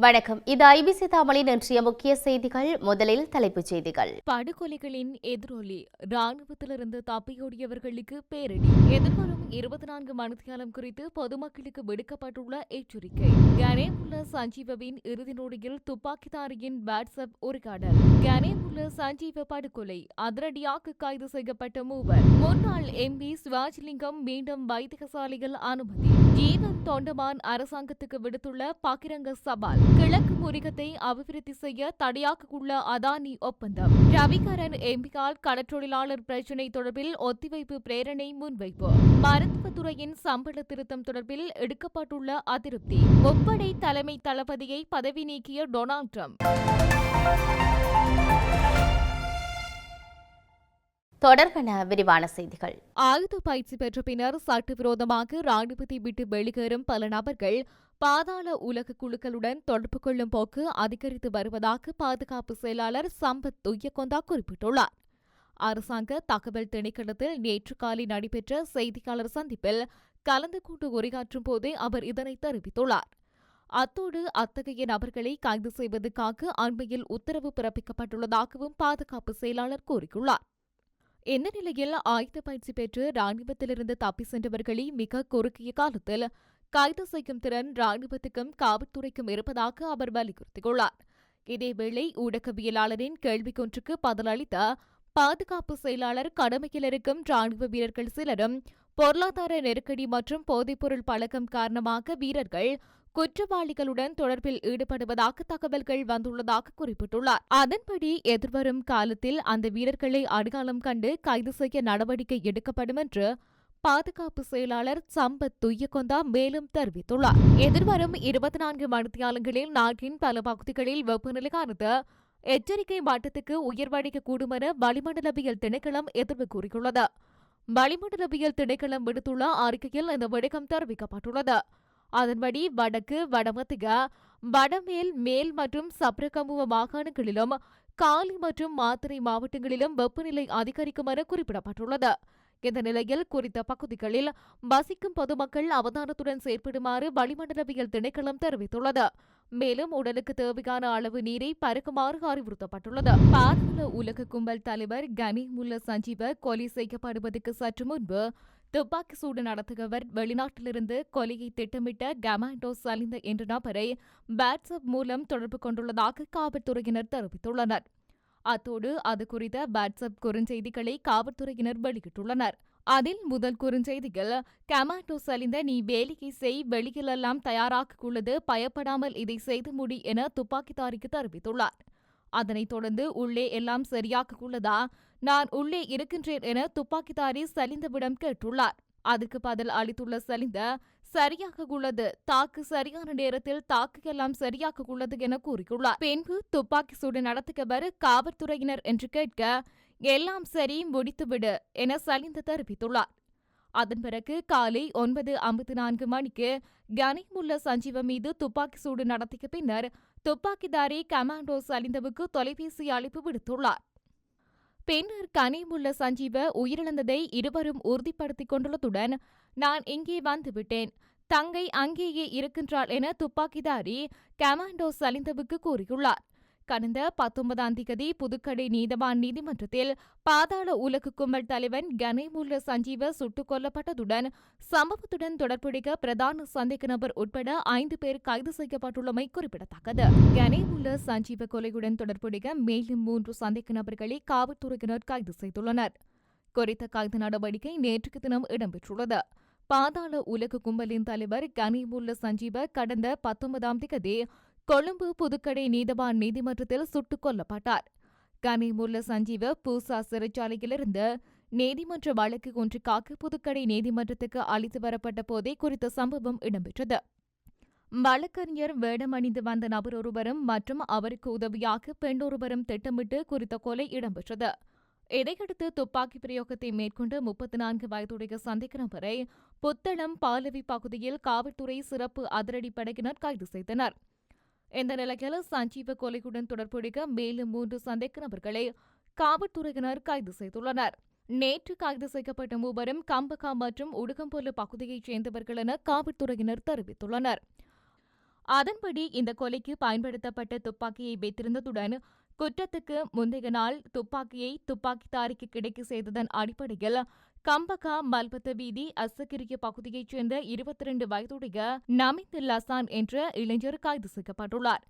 வணக்கம். இது ஐபிசி தாமலை இன்றைய முக்கிய செய்திகள். முதலில் தலைப்புச் செய்திகள். படுகொலைகளின் எதிரொலி. ராணுவத்திலிருந்து தப்பியோடியவர்களுக்கு பேரணி. எதிர்வரும் இருபத்தி நான்கு மணித்தியாலம் குறித்து பொதுமக்களுக்கு விடுக்கப்பட்டுள்ள எச்சரிக்கை. கனேமுல்ல சஞ்சீவவின் இறுதி நொடியில் துப்பாக்கிதாரியின் வாட்ஸ்அப் உரையாடல். கனேமுல்ல சஞ்சீவ படுகொலை. அதிரடியாக கைது செய்யப்பட்ட மூவர். முன்னாள் எம்பி சிவாஜிலிங்கம் மீண்டும் வைத்தியசாலையில் அனுமதி. ஜீவன் தொண்டமான் அரசாங்கத்துக்கு விடுத்துள்ள பகிரங்க சவால். கிழக்கு முறிகத்தை அபிவிருத்தி செய்ய தடையாக்குள்ள அதானி ஒப்பந்தம். ரவிகரன் எம்பியால் கடற்றொழிலாளர் பிரச்சினை தொடர்பில் ஒத்திவைப்பு பிரேரணை முன்வைப்பு. மருத்துவத்துறையின் சம்பள திருத்தம் தொடர்பில் எடுக்கப்பட்டுள்ள அதிருப்தி. முப்படை தலைமை தளபதியை பதவி நீக்கிய டொனால்ட் ட்ரம்ப். தொடர்பென விரிவான செய்திகள். ஆயுத பயிற்சி பெற்ற பின்னர் சட்டவிரோதமாக ராணுவத்தை விட்டு வெளியேறும் பல நபர்கள் பாதாள உலக குழுக்களுடன் தொடர்பு கொள்ளும் போக்கு அதிகரித்து வருவதாக பாதுகாப்பு செயலாளர் சம்பத் துய்யகொந்தா குறிப்பிட்டுள்ளார். அரசாங்க தகவல் திணைக்களத்தில் நேற்று காலை நடைபெற்ற செய்தியாளர் சந்திப்பில் கலந்து கொண்டு உரையாற்றும் போதே அவர் இதனை தெரிவித்துள்ளார். அத்தோடு அத்தகைய நபர்களை கைது செய்வதற்காக அண்மையில் உத்தரவு பிறப்பிக்கப்பட்டுள்ளதாகவும் பாதுகாப்பு செயலாளர் கூறியுள்ளார். இந்த நிலையில் ஆயுத பயிற்சி பெற்று ராணுவத்திலிருந்து தப்பி சென்றவர்களை மிக குறுகிய காலத்தில் கைது செய்யும் திறன் ராணுவத்துக்கும் காவல்துறைக்கும் இருப்பதாக அவர் வலியுறுத்தியுள்ளார். இதேவேளை ஊடகவியலாளரின் கேள்விக்கொன்றுக்கு பதிலளித்த பாதுகாப்பு செயலாளர் கடமையில் இருக்கும் ராணுவ வீரர்கள் சிலரும் பொருளாதார நெருக்கடி மற்றும் போதைப்பொருள் பழக்கம் காரணமாக வீரர்கள் குற்றவாளிகளுடன் தொடர்பில் ஈடுபடுவதாக தகவல்கள் வந்துள்ளதாக குறிப்பிட்டுள்ளார். அதன்படி எதிர்வரும் காலத்தில் அந்த வீரர்களை அடையாளம் கண்டு கைது செய்ய நடவடிக்கை எடுக்கப்படும் என்று பாதுகாப்பு செயலாளர் சம்பத் துய்யகொந்தா மேலும் தெரிவித்துள்ளார். எதிர்வரும் இருபத்தி நான்கு மணித்தியாலங்களில் நாட்டின் பல பகுதிகளில் வெப்பநிலையானது எச்சரிக்கை மட்டத்துக்கு உயர்வடைக்கக்கூடும் என வளிமண்டலவியல் திணைக்களம் எதிர்வு கூறியுள்ளது. வளிமண்டலவியல் திணைக்களம் விடுத்துள்ள அறிக்கையில் இந்த விடயம் தெரிவிக்கப்பட்டுள்ளது. அதன்படி வடக்கு வடமத்திய வடமேல் மேல் மற்றும் சப்ரகமுவ மாகாணங்களிலும் காலி மற்றும் மாத்திரை மாவட்டங்களிலும் வெப்பநிலை அதிகரிக்கும் என குறிப்பிடப்பட்டுள்ளது. இந்த நிலையில் குறித்த பகுதிகளில் வசிக்கும் பொதுமக்கள் அவதானத்துடன் செயற்படுமாறு வளிமண்டலவியல் திணைக்களம் தெரிவித்துள்ளது. மேலும் உடலுக்கு தேவையான அளவு நீரை பருக்குமாறு அறிவுறுத்தப்பட்டுள்ளது. பாதாள உலக கும்பல் தலைவர் கனி முல்ல சஞ்சீவ கொலை செய்யப்படுவதற்கு சற்று முன்பு துப்பாக்கி சூடு நடத்துகவர் வெளிநாட்டிலிருந்து கொலையை திட்டமிட்ட கமாண்டோ சலிந்த என்ற நபரை வாட்ஸ்அப் மூலம் தொடர்பு கொண்டுள்ளதாக காவல்துறையினர் தெரிவித்துள்ளனர். அத்தோடு அது குறித்த வாட்ஸ்அப் குறுஞ்செய்திகளை காவல்துறையினர் வெளியிட்டுள்ளனர். அதில் முதல் குறுஞ்செய்தியில் கமாண்டோ சலிந்த நீ வேலையை செய் வெளியிலெல்லாம் தயாராக பயப்படாமல் இதை செய்து முடி என துப்பாக்கிதாரிக்கு தெரிவித்துள்ளார். அதனைத் தொடர்ந்து உள்ளே எல்லாம் சரியாக உள்ளதா நான் உள்ளே இருக்கின்றேன் என துப்பாக்கிதாரி சலிந்தவிடம் கேட்டுள்ளார். அதுக்கு பதில் அளித்துள்ள சலிந்த சரியாக உள்ளது தாக்கு சரியான நேரத்தில் தாக்கு எல்லாம் சரியாக உள்ளது என கூறியுள்ளார். பின்பு துப்பாக்கி சூடு நடத்துகவர் காவல்துறையினர் என்று கேட்க எல்லாம் சரி முடித்துவிடு என சலிந்த தெரிவித்துள்ளார். அதன் பிறகு காலை ஒன்பது ஐம்பத்தி நான்கு மணிக்கு கனிமுல்ல சஞ்சீவ மீது துப்பாக்கி சூடு நடத்திய பின்னர் துப்பாக்கிதாரி கமாண்டோ சலிந்தவுக்கு தொலைபேசி அழைப்பு விடுத்துள்ளார். பின்னர் கனிமுல்ல சஞ்சீவ உயிரிழந்ததை இருவரும் உறுதிப்படுத்திக் கொண்டுள்ளதுடன் நான் இங்கே வந்துவிட்டேன் தங்கை அங்கேயே இருக்கின்றாள் என துப்பாக்கிதாரி கமாண்டோ சலிந்தவுக்கு கூறியுள்ளார். கடந்த பத்தொன்பதாம் தேதி புதுக்கடை நீதவான் நீதிமன்றத்தில் பாதாள உலக கும்பல் தலைவன் கனேமுல்ல சஞ்சீவ சுட்டுக் கொல்லப்பட்டதுடன் சம்பவத்துடன் தொடர்புடைய பிரதான சந்தேக நபர் உட்பட ஐந்து பேர் கைது செய்யப்பட்டுள்ளமை குறிப்பிடத்தக்கது. கனேமுல்ல சஞ்சீவ கொலையுடன் தொடர்புடைய மேலும் மூன்று சந்தேக நபர்களை காவல்துறையினர் கைது செய்துள்ளனர். குறித்த கைது நடவடிக்கை நேற்றுக்கு தினம் இடம்பெற்றுள்ளது. பாதாள உலக கும்பலின் தலைவர் கனிமுல்ல சஞ்சீவ கடந்த பத்தொன்பதாம் தேதி கொழும்பு புதுக்கடை நீதவான் நீதிமன்றத்தில் சுட்டுக் கொல்லப்பட்டார். கனிமுல்ல சஞ்சீவ பூசா சிறைச்சாலையிலிருந்து நீதிமன்ற வழக்கு ஒன்றுக்காக புதுக்கடை நீதிமன்றத்துக்கு அழைத்து வரப்பட்ட போதே குறித்த சம்பவம் இடம்பெற்றது. வழக்கறிஞர் வேடமணிந்து வந்த நபர் ஒருவரும் மற்றும் அவருக்கு உதவியாக பெண்ணொருவரும் திட்டமிட்டு குறித்த கொலை இடம்பெற்றது. இதையடுத்து துப்பாக்கி பிரயோகத்தை மேற்கொண்டு முப்பத்தி நான்கு வயதுடைய சந்தேக நபரை புத்தளம் பாலவி பகுதியில் காவல்துறை சிறப்பு அதிரடிப்படையினர் கைது செய்தனர். இந்த நிலையில் சஞ்சீவ கொலையுடன் தொடர்புடைய மேலும் மூன்று சந்தேக நபர்களை காவல்துறையினர் கைது செய்துள்ளனர். நேற்று கைது செய்யப்பட்ட மூவரும் கம்பகா மற்றும் உடுகம்பொல்லு பகுதியைச் சேர்ந்தவர்கள் என காவல்துறையினர் தெரிவித்துள்ளனர். அதன்படி இந்த கொலைக்கு பயன்படுத்தப்பட்ட துப்பாக்கியை வைத்திருந்ததுடன் குற்றத்துக்கு முந்தைய நாள் துப்பாக்கியை துப்பாக்கிதாரிக்கு கிடைக்க செய்ததன் அடிப்படையில் கம்பகா மல்பத்த வீதி அசகிரிய பகுதியைச் சேர்ந்த இருபத்தி இரண்டு வயதுடைய நமித் லசான் என்ற இளைஞர் கைது செய்யப்பட்டுள்ளார்.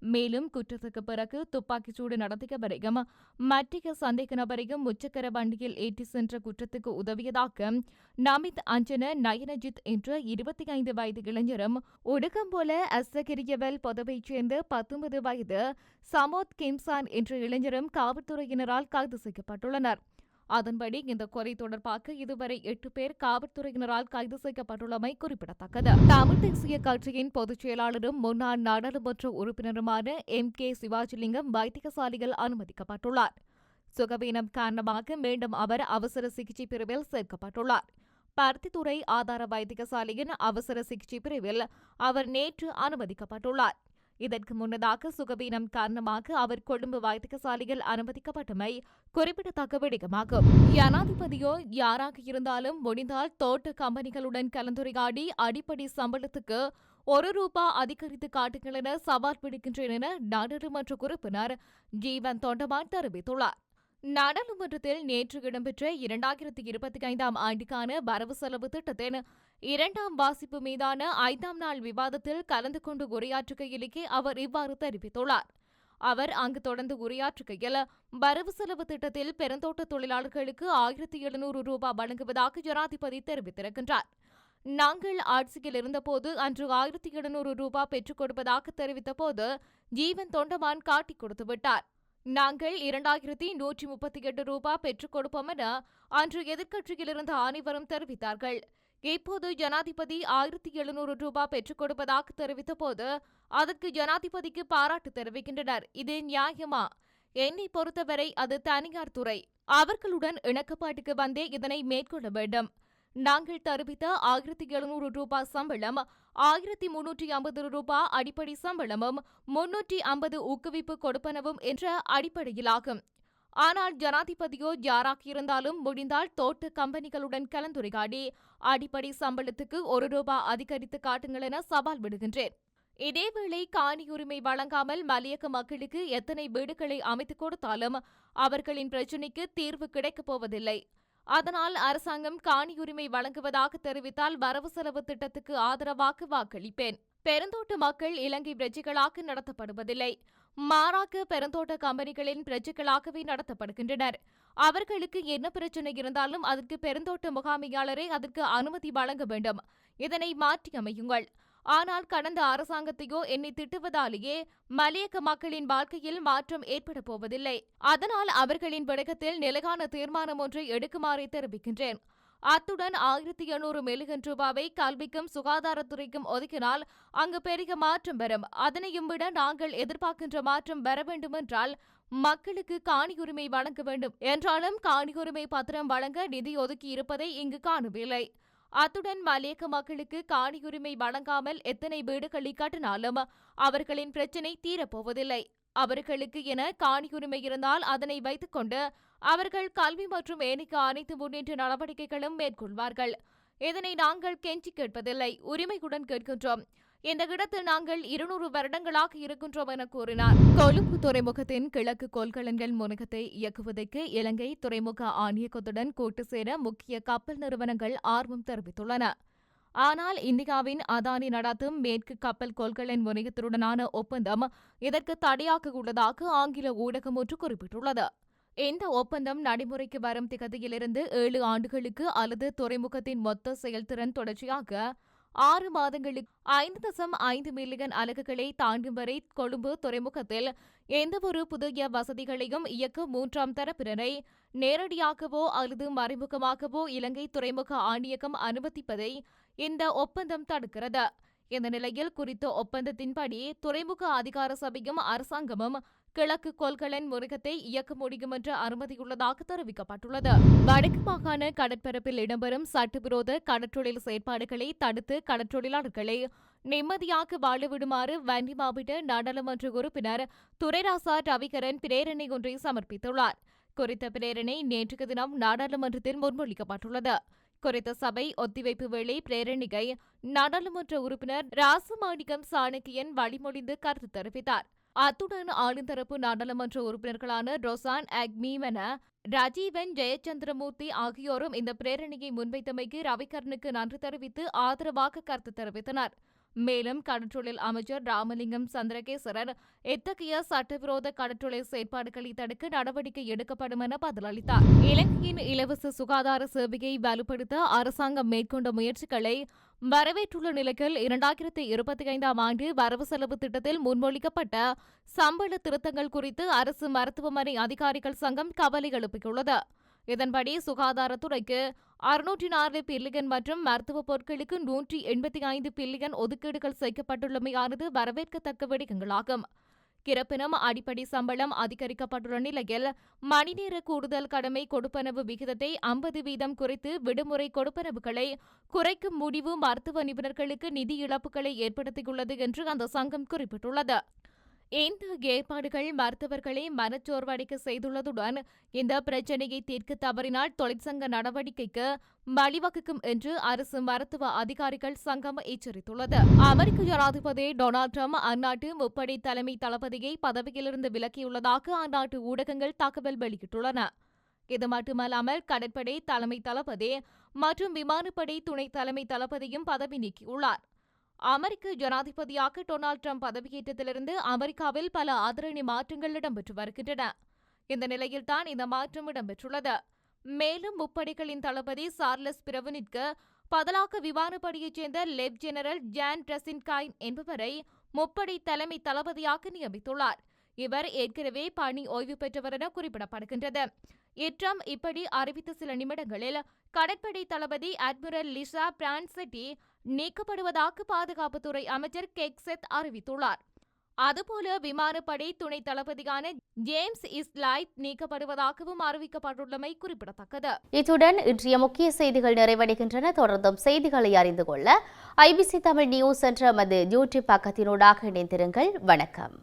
மேலும் குற்றத்துக்கு பிறகு துப்பாக்கிச்சூடு நடத்தியவரையும் மற்ற சந்தேக நபரையும் முச்சக்கர வண்டியில் ஏற்றி சென்ற குற்றத்துக்கு உதவியதாக நமித் அஞ்சன நயனஜித் என்ற இருபத்தி ஐந்து வயது இளைஞரும் ஒடுக்கம் போல அசகிரியவல் பதவியைச் சேர்ந்த பத்தொன்பது வயது சமோத் கிம்சான் என்ற இளைஞரும் காவல்துறையினரால் கைது செய்யப்பட்டுள்ளனர். அதன்படி இந்த கொலை தொடர்பாக இதுவரை எட்டு பேர் காவல்துறையினரால் கைது செய்யப்பட்டுள்ளமை குறிப்பிடத்தக்கது. தமிழ் தேசிய கட்சியின் பொதுச் செயலாளரும் முன்னாள் நாடாளுமன்ற உறுப்பினருமான எம். கே. சிவாஜிலிங்கம் வைத்தியசாலையில் அனுமதிக்கப்பட்டுள்ளார். சுகவீனம் காரணமாக மீண்டும் அவர் அவசர சிகிச்சை பிரிவில் சேர்க்கப்பட்டுள்ளார். பருத்தித்துறை ஆதார வைத்தியசாலையின் அவசர சிகிச்சை பிரிவில் அவர் நேற்று அனுமதிக்கப்பட்டுள்ளார். இதற்கு முன்னதாக சுகவீனம் காரணமாக அவர் கொழும்பு வைத்தியசாலையில் அனுமதிக்கப்பட்டமை குறிப்பிடத்தக்க விடயமாகும். ஜனாதிபதியோ யாராக இருந்தாலும் முடிந்தால் தோட்ட கம்பெனிகளுடன் கலந்துரையாடி அடிப்படை சம்பளத்துக்கு ஒரு ரூபா அதிகரித்து காட்டுங்கள் என சவால் விடுக்கின்றேன் என நாடாளுமன்ற உறுப்பினர் ஜீவன் தொண்டமான் தெரிவித்துள்ளார். நாடாளுமன்றத்தில் நேற்று இடம்பெற்ற இரண்டாயிரத்தி இருபத்தி ஐந்தாம் ஆண்டுக்கான வரவு செலவு திட்டத்தின் இரண்டாம் வாசிப்பு மீதான ஐந்தாம் நாள் விவாதத்தில் கலந்து கொண்டு உரையாற்றுகையிலேயே அவர் இவ்வாறு தெரிவித்துள்ளார். அவர் அங்கு தொடர்ந்து உரையாற்றுகையில் வரவு செலவு திட்டத்தில் பெருந்தோட்ட தொழிலாளர்களுக்கு ஆயிரத்தி எழுநூறு ரூபாய் வழங்குவதாக ஜனாதிபதி தெரிவித்திருக்கின்றார். நாங்கள் ஆட்சியில் இருந்தபோது அன்று ஆயிரத்தி எழுநூறு ரூபாய் பெற்றுக் கொடுப்பதாக தெரிவித்தபோது ஜீவன் தொண்டமான் காட்டிக் கொடுத்து விட்டார். நாங்கள் இரண்டாயிரத்தி நூற்றி முப்பத்தி எட்டு ரூபாய் பெற்றுக் கொடுப்போம் என அன்று எதிர்க்கட்சியில் இருந்த அனைவரும் தெரிவித்தார்கள். இப்போது ஜனாதிபதி ஆயிரத்தி எழுநூறு ரூபாய் பெற்றுக் கொடுப்பதாக தெரிவித்த போது அதற்கு ஜனாதிபதிக்கு பாராட்டு தெரிவிக்கின்றனர். இது நியாயமா? என்னை பொறுத்தவரை அது தனியார் துறை. அவர்களுடன் இணக்கப்பாட்டுக்கு வந்தே இதனை மேற்கொள்ள வேண்டும். நாங்கள் தெரிவித்த ஆயிரத்தி எழுநூறு ரூபாய் சம்பளம் ஆயிரத்தி முன்னூற்றி ஐம்பது ரூபாய் அடிப்படை சம்பளமும் முன்னூற்றி ஐம்பது ஊக்குவிப்பு கொடுப்பனவும் என்ற அடிப்படையிலாகும். ஆனால் ஜனாதிபதியோ யாராக இருந்தாலும் முடிந்தால் தோட்ட கம்பெனிகளுடன் கலந்துரையாடி அடிப்படை சம்பளத்துக்கு ஒரு ரூபாய் அதிகரித்து காட்டுங்கள் என சவால் விடுகின்றேன். இதேவேளை காணி உரிமை வழங்காமல் மலையக மக்களுக்கு எத்தனை வீடுகளை அமைத்துக் கொடுத்தாலும் அவர்களின் பிரச்சினைக்கு தீர்வு கிடைக்கப் போவதில்லை. அதனால் அரசாங்கம் காணி உரிமை வழங்குவதாக தெரிவித்தால் வரவு செலவு திட்டத்துக்கு ஆதரவாக வாக்களிப்பேன். பெருந்தோட்ட மக்கள் இலங்கை பிரஜைகளாக நடத்தப்படுவதில்லை. மாறாக பெருந்தோட்ட கம்பெனிகளின் பிரஜைகளாகவே நடத்தப்படுகின்றனர். அவர்களுக்கு என்ன பிரச்சனை இருந்தாலும் அதற்கு பெருந்தோட்ட முகாமையாளரே அதற்கு அனுமதி வழங்க வேண்டும். இதனை மாற்றியமையுங்கள் ஆனால் கடந்த அரசாங்கத்தையோ என்னை திட்டுவதாலேயே மலையக மக்களின் வாழ்க்கையில் மாற்றம் ஏற்பட போவதில்லை. அதனால் அவர்களின் விடயத்தில் நிலையான தீர்மானம் ஒன்றை எடுக்குமாறு தெரிவிக்கின்றேன். அத்துடன் ஆயிரத்தி எண்ணூறு மில்லியன் ரூபாவை கல்விக்கும் சுகாதாரத்துறைக்கும் ஒதுக்கினால் அங்கு பெரிய மாற்றம் வரும் அதனையும் விட நாங்கள் எதிர்பார்க்கின்ற மாற்றம் வர வேண்டுமென்றால் மக்களுக்கு காணியுரிமை வழங்க வேண்டும். என்றாலும் காணியுரிமை பத்திரம் வழங்க நிதி ஒதுக்கி இருப்பதை இங்கு காணவில்லை அத்துடன் மலேக்க மக்களுக்கு காணியுரிமை வழங்காமல் எத்தனை வீடுகளை கட்டினாலும் அவர்களின் பிரச்சினை தீரப்போவதில்லை. அவர்களுக்கு என காணியுரிமை இருந்தால் அதனை வைத்துக்கொண்டு அவர்கள் கல்வி மற்றும் ஏனைக்கு அனைத்து முன்னேற்ற நடவடிக்கைகளும் மேற்கொள்வார்கள். இதனை நாங்கள் கெஞ்சி கேட்பதில்லை. உரிமையுடன் கேட்கின்றோம். இந்த இடத்தில் நாங்கள் இருநூறு வருடங்களாக இருக்கின்றோம் என கூறினார். கொழும்பு துறைமுகத்தின் கிழக்கு கொள்கலன்கள் முனையத்தை இயக்குவதற்கு இலங்கை துறைமுக ஆணையகத்துடன் கூட்டு சேர முக்கிய கப்பல் நிறுவனங்கள் ஆர்வம் தெரிவித்துள்ளன. ஆனால் இந்தியாவின் அதானி நடத்தும் மேற்கு கப்பல் கொள்கலன் முனையத்துடனான ஒப்பந்தம் இதற்கு தடையாக உள்ளதாக ஆங்கில ஊடகம் ஒன்று குறிப்பிட்டுள்ளது. இந்த ஒப்பந்தம் நடைமுறைக்கு வரும் திகதியிலிருந்து ஏழு ஆண்டுகளுக்கு அல்லது துறைமுகத்தின் மொத்த செயல்திறன் தொடர்ச்சியாக ஆறு மாதங்களுக்கு ஐந்து தசம் ஐந்து மில்லியன் அலகுகளை தாண்டும் வரை கொழும்பு துறைமுகத்தில் எந்தவொரு புதிய வசதிகளையும் இயக்க மூன்றாம் தரப்பினரை நேரடியாகவோ அல்லது மறைமுகமாகவோ இலங்கை துறைமுக ஆணையகம் அனுமதிப்பதை இந்த ஒப்பந்தம் தடுக்கிறது. இந்த நிலையில் குறித்த ஒப்பந்தத்தின்படி துறைமுக அதிகார சபையும் அரசாங்கமும் கிழக்கு கொள்கலன் முருகத்தை இயக்க முடியும் என்று அனுமதியுள்ளதாக தெரிவிக்கப்பட்டுள்ளது. வடக்கு மாகாண கடற்பரப்பில் இடம்பெறும் சட்டவிரோத கடற்றொழில் செயற்பாடுகளை தடுத்து கடற்றொழிலாளர்களை நிம்மதியாக வாழவிடுமாறு வன்னி மாவட்ட நாடாளுமன்ற உறுப்பினர் துரைராசா ரவிகரன் பிரேரணை ஒன்றை சமர்ப்பித்துள்ளார். குறித்த பிரேரணை நேற்றைய தினம் நாடாளுமன்றத்தில் முன்மொழிக்கப்பட்டுள்ளது. குறித்த சபை ஒத்திவைப்பு வேளை பிரேரணிகை நாடாளுமன்ற உறுப்பினர் ராசமாணிக்கம் சாணக்கியன் வழிமொழிந்து கருத்து தெரிவித்தார். அத்துடன் ஆளுந்தரப்பு நாடாளுமன்ற உறுப்பினர்களான ரொசான் அக்மீவன ராஜீவன் ஜெயச்சந்திரமூர்த்தி ஆகியோரும் இந்த பிரேரணியை முன்வைத்தமைக்கு ரவிகரனுக்கு நன்றி தெரிவித்து ஆதரவாக கருத்து தெரிவித்தனர். மேலும் கடற்றொழில் அமைச்சர் ராமலிங்கம் சந்திரகேசரர் எத்தகைய சட்டவிரோத கடற்றொழில் செயற்பாடுகளை தடுக்க நடவடிக்கை எடுக்கப்படும் என பதிலளித்தார். இலங்கையின் இலவச சுகாதார சேவையை வலுப்படுத்த அரசாங்கம் மேற்கொண்ட முயற்சிகளை வரவேற்றுள்ள நிலையில் இரண்டாயிரத்தி இருபத்தி ஐந்தாம் ஆண்டு வரவு செலவு திட்டத்தில் முன்மொழிக்கப்பட்ட சம்பள திருத்தங்கள் குறித்து அரசு மருத்துவமனை அதிகாரிகள் சங்கம் கவலை எழுப்பியுள்ளது. இதன்படி சுகாதாரத்துறைக்கு அறுநூற்றி நான்கு பில்லியன் மற்றும் மருத்துவ பொருட்களுக்கு நூற்றி எண்பத்தி ஐந்து பில்லியன் ஒதுக்கீடுகள் செய்யப்பட்டுள்ளமையானது வரவேற்கத்தக்க விடயங்களாகும். கிரப்பினம் அடிப்படை சம்பளம் அதிகரிக்கப்பட்டுள்ள நிலையில் மணிநேர கூடுதல் கடமை கொடுப்பனவு விகிதத்தை ஐம்பது வீதம் குறைத்து விடுமுறை கொடுப்பனவுகளை குறைக்கும் முடிவு மருத்துவ நிபுணர்களுக்கு நிதி இழப்புகளை ஏற்படுத்தியுள்ளது என்று அந்த சங்கம் குறிப்பிட்டுள்ளது. இந்த ஏற்பாடுகள் மருத்துவர்களை மனச்சோர்வடைக்க செய்துள்ளதுடன் இந்த பிரச்சினையை தீர்க்க தவறினால் தொழிற்சங்க நடவடிக்கைக்கு வழிவகுக்கும் என்று அரசு மருத்துவ அதிகாரிகள் சங்கம் எச்சரித்துள்ளது. அமெரிக்க ஜனாதிபதி டொனால்ட் ட்ரம்ப் அந்நாட்டு முப்படை தலைமை தளபதியை பதவியிலிருந்து விலக்கியுள்ளதாக அந்நாட்டு ஊடகங்கள் தகவல் வெளியிட்டுள்ளன. இது மட்டுமல்லாமல் கடற்படை தலைமை தளபதி மற்றும் விமானப்படை துணை தலைமை தளபதியும் பதவி நீக்கியுள்ளார். அமெரிக்க ஜனாதிபதியாக டொனால்ட் ட்ரம்ப் பதவியேற்றத்திலிருந்து அமெரிக்காவில் பல ஆதரணி மாற்றங்கள் இடம்பெற்று வருகின்றன. இந்த நிலையில்தான் இந்த மாற்றம் இடம்பெற்றுள்ளது. மேலும் முப்படைகளின் தளபதி சார்லஸ் பிரவனிற்கு பதிலாக விமானப்படையைச் சேர்ந்த லெப் ஜெனரல் ஜான் ட்ரெசின்காயின் என்பவரை முப்படை தலைமை தளபதியாக நியமித்துள்ளார். இவர் ஏற்கனவே பணி ஓய்வு பெற்றவர் என குறிப்பிடப்படுகின்றது. இட்ரம் இப்படி அறிவித்த சில நிமிடங்களில் கடற்படை தளபதி அட்மிரல் லிசா பிரான்செட்டி நீக்கப்படுவதாக பாதுகாப்புத்துறை அமைச்சர் கெக்செத் அறிவித்துள்ளார். அதுபோல விமானப்படை துணை தளபதியான ஜேம்ஸ் இஸ்லைட் நீக்கப்படுவதாகவும் அறிவிக்கப்பட்டுள்ளமை குறிப்பிடத்தக்கது. இத்துடன் இன்றைய முக்கிய செய்திகள் நிறைவடைகின்றன. தொடர்ந்தும் செய்திகளை அறிந்து கொள்ள ஐபிசி தமிழ் நியூஸ் என்ற மது யூடியூப் பக்கத்தினூடாக இணைந்திருங்கள். வணக்கம்.